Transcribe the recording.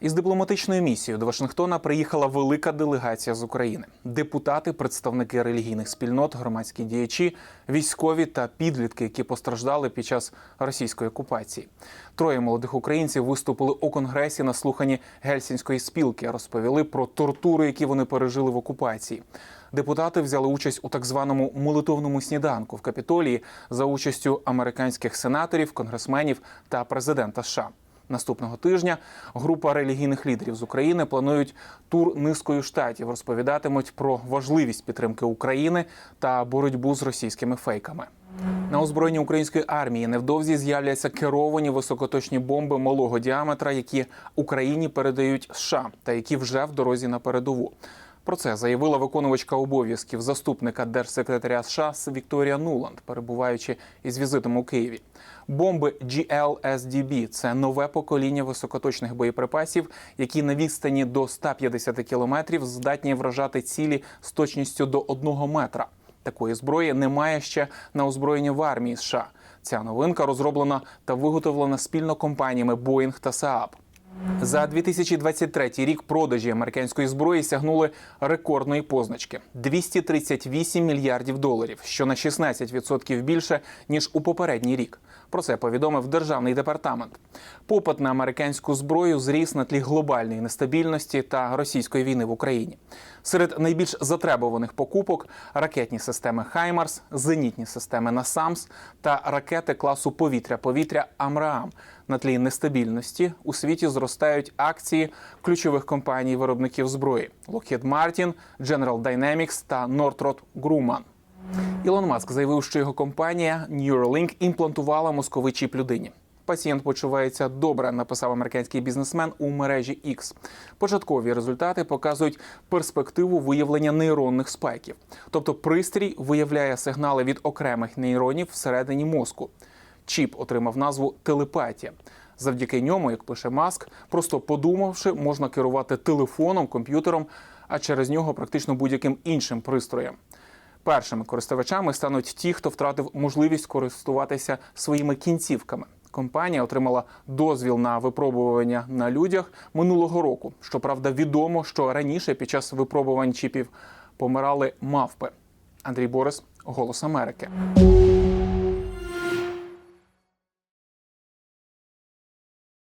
Із дипломатичною місією до Вашингтона приїхала велика делегація з України: депутати, представники релігійних спільнот, громадські діячі, військові та підлітки, які постраждали під час російської окупації. Троє молодих українців виступили у конгресі на слуханні гельсінської спілки, розповіли про тортури, які вони пережили в окупації. Депутати взяли участь у так званому молитовному сніданку в Капітолії за участю американських сенаторів, конгресменів та президента США. Наступного тижня група релігійних лідерів з України планують тур низкою штатів. Розповідатимуть про важливість підтримки України та боротьбу з російськими фейками. На озброєнні української армії невдовзі з'являться керовані високоточні бомби малого діаметра, які Україні передають США та які вже в дорозі на передову. Про це заявила виконувачка обов'язків заступника держсекретаря США Вікторія Нуланд, перебуваючи із візитом у Києві. Бомби GLSDB – це нове покоління високоточних боєприпасів, які на відстані до 150 кілометрів здатні вражати цілі з точністю до 1 метра. Такої зброї немає ще на озброєнні в армії США. Ця новинка розроблена та виготовлена спільно компаніями Boeing та Saab. За 2023 рік продажі американської зброї сягнули рекордної позначки 238 мільярдів доларів, що на 16% більше ніж у попередній рік. Про це повідомив державний департамент. Попит на американську зброю зріс на тлі глобальної нестабільності та російської війни в Україні. Серед найбільш затребуваних покупок ракетні системи Хаймарс, зенітні системи Насамс та ракети класу повітря-повітря Амраам. На тлі нестабільності у світі зростають акції ключових компаній виробників зброї: Lockheed Martin, General Dynamics та Northrop Grumman. Ілон Маск заявив, що його компанія Neuralink імплантувала мозковий чіп людині. Пацієнт почувається добре, написав американський бізнесмен у мережі X. Початкові результати показують перспективу виявлення нейронних спайків. Тобто пристрій виявляє сигнали від окремих нейронів всередині мозку. Чіп отримав назву телепатія. Завдяки ньому, як пише Маск, просто подумавши, можна керувати телефоном, комп'ютером, а через нього практично будь-яким іншим пристроєм. Першими користувачами стануть ті, хто втратив можливість користуватися своїми кінцівками. Компанія отримала дозвіл на випробування на людях минулого року. Щоправда, відомо, що раніше під час випробувань чіпів помирали мавпи. Андрій Борис, Голос Америки.